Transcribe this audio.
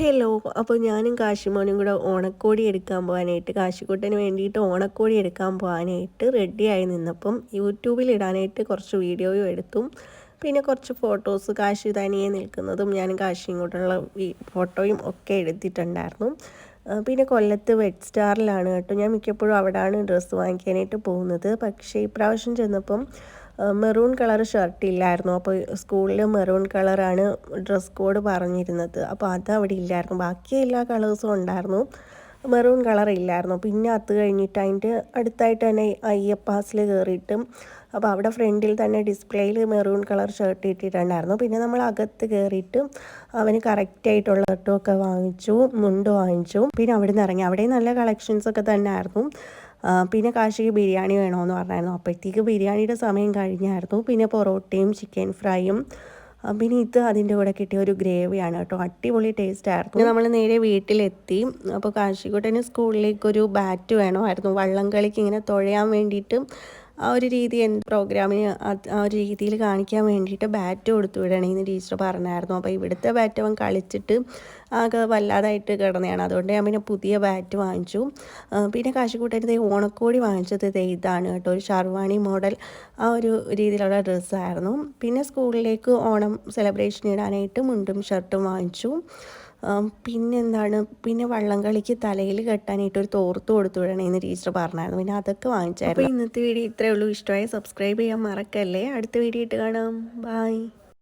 Hello അപ്പോൾ ഞാനും കാശിമോനും കൂടെ ഓണക്കോടി എടുക്കാൻ പോകാനായിട്ട് കാശിക്കുട്ടന് വേണ്ടിയിട്ട് ഓണക്കോടി എടുക്കാൻ പോകാനായിട്ട് റെഡിയായി നിന്നപ്പം യൂട്യൂബിൽ ഇടാനായിട്ട് കുറച്ച് വീഡിയോയും എടുത്തു. പിന്നെ കുറച്ച് ഫോട്ടോസ് കാശി തനിയെ നിൽക്കുന്നതും ഞാനും കാശിയും കൂടെയുള്ള ഫോട്ടോയും ഒക്കെ എടുത്തിട്ടുണ്ടായിരുന്നു. പിന്നെ കൊല്ലത്ത് വെഡ് സ്റ്റാറിലാണ് കേട്ടോ. ഞാൻ മിക്കപ്പോഴും അവിടെയാണ് ഡ്രസ്സ് വാങ്ങിക്കാനായിട്ട് പോകുന്നത്. പക്ഷേ ഇപ്രാവശ്യം ചെന്നപ്പം മെറൂൺ കളർ ഷർട്ട് ഇല്ലായിരുന്നു. അപ്പോൾ സ്കൂളിൽ മെറൂൺ കളറാണ് ഡ്രസ് കോഡ് പറഞ്ഞിരുന്നത്. അപ്പോൾ അത് അവിടെ ഇല്ലായിരുന്നു. ബാക്കി എല്ലാ കളേഴ്സും ഉണ്ടായിരുന്നു. മെറൂൺ കളർ ഇല്ലായിരുന്നു പിന്നെ അത് കഴിഞ്ഞിട്ട് അതിന്റെ അടുത്തായിട്ട് തന്നെ അയ്യപ്പാസിൽ കയറിയിട്ട് അപ്പോൾ അവിടെ ഫ്രണ്ടിൽ തന്നെ ഡിസ്പ്ലേയിൽ മെറൂൺ കളർ ഷർട്ട് ഇട്ടിട്ടുണ്ടായിരുന്നു. പിന്നെ നമ്മൾ അകത്ത് കയറിയിട്ട് അവന് കറക്റ്റായിട്ടുള്ള ഷർട്ടുമൊക്കെ വാങ്ങിച്ചു മുണ്ട് വാങ്ങിച്ചു. പിന്നെ അവിടെ നിന്ന് ഇറങ്ങി. അവിടെ നല്ല കളക്ഷൻസ് ഒക്കെ തന്നെ ആയിരുന്നു പിന്നെ കാശിക്ക് ബിരിയാണി വേണമെന്ന് പറഞ്ഞായിരുന്നു. അപ്പോഴത്തേക്ക് ബിരിയാണിയുടെ സമയം കഴിഞ്ഞായിരുന്നു. പിന്നെ പൊറോട്ടയും ചിക്കൻ ഫ്രൈയും പിന്നെ ഇത് അതിന്റെ കൂടെ കിട്ടിയ ഒരു ഗ്രേവിയാണ് കേട്ടോ. അടിപൊളി ടേസ്റ്റ് ആയിരുന്നു. നമ്മൾ നേരെ വീട്ടിലെത്തി. അപ്പോൾ കാശിക്കുട്ടന് സ്കൂളിലേക്ക് ഒരു ബാറ്റ് വേണമായിരുന്നു. വള്ളം കളിക്ക് ഇങ്ങനെ തുഴയാൻ വേണ്ടിയിട്ട് ആ ഒരു രീതി പ്രോഗ്രാമിന് ആ ഒരു രീതിയിൽ കാണിക്കാൻ വേണ്ടിയിട്ട് ബാറ്റ് കൊടുത്തു വിടണമെന്ന് ടീച്ചർ പറഞ്ഞായിരുന്നു. അപ്പോൾ ഇവിടുത്തെ ബാറ്റ് അവൻ കളിച്ചിട്ട് ആകെ വല്ലാതായിട്ട് കിടന്നതാണ്. അതുകൊണ്ട് ഞാൻ പിന്നെ പുതിയ ബാറ്റ് വാങ്ങിച്ചു. പിന്നെ കാശിക്കൂട്ടരുത് ഓണക്കോടി വാങ്ങിച്ചത് ഇതാണ് കേട്ടോ. ഒരു ഷർവാണി മോഡൽ ആ ഒരു രീതിയിലുള്ള ഡ്രസ്സായിരുന്നു പിന്നെ സ്കൂളിലേക്ക് ഓണം സെലിബ്രേഷൻ ഇടാനായിട്ട് മുണ്ടും ഷർട്ടും വാങ്ങിച്ചു. പിന്നെന്താണ്? പിന്നെ വള്ളംകളിക്ക് തലയിൽ കെട്ടാനായിട്ട് ഒരു തോർത്ത് കൊടുത്തു വിടണമെന്ന് ടീച്ചർ പറഞ്ഞായിരുന്നു. പിന്നെ അതൊക്കെ വാങ്ങിച്ചായിരുന്നു. ഇന്നത്തെ വീഡിയോ ഇത്രയേ ഉള്ളൂ. ഇഷ്ടമായ സബ്സ്ക്രൈബ് ചെയ്യാൻ മറക്കല്ലേ? അടുത്ത വീഡിയോ ഇട്ട് കാണാം. ബായ്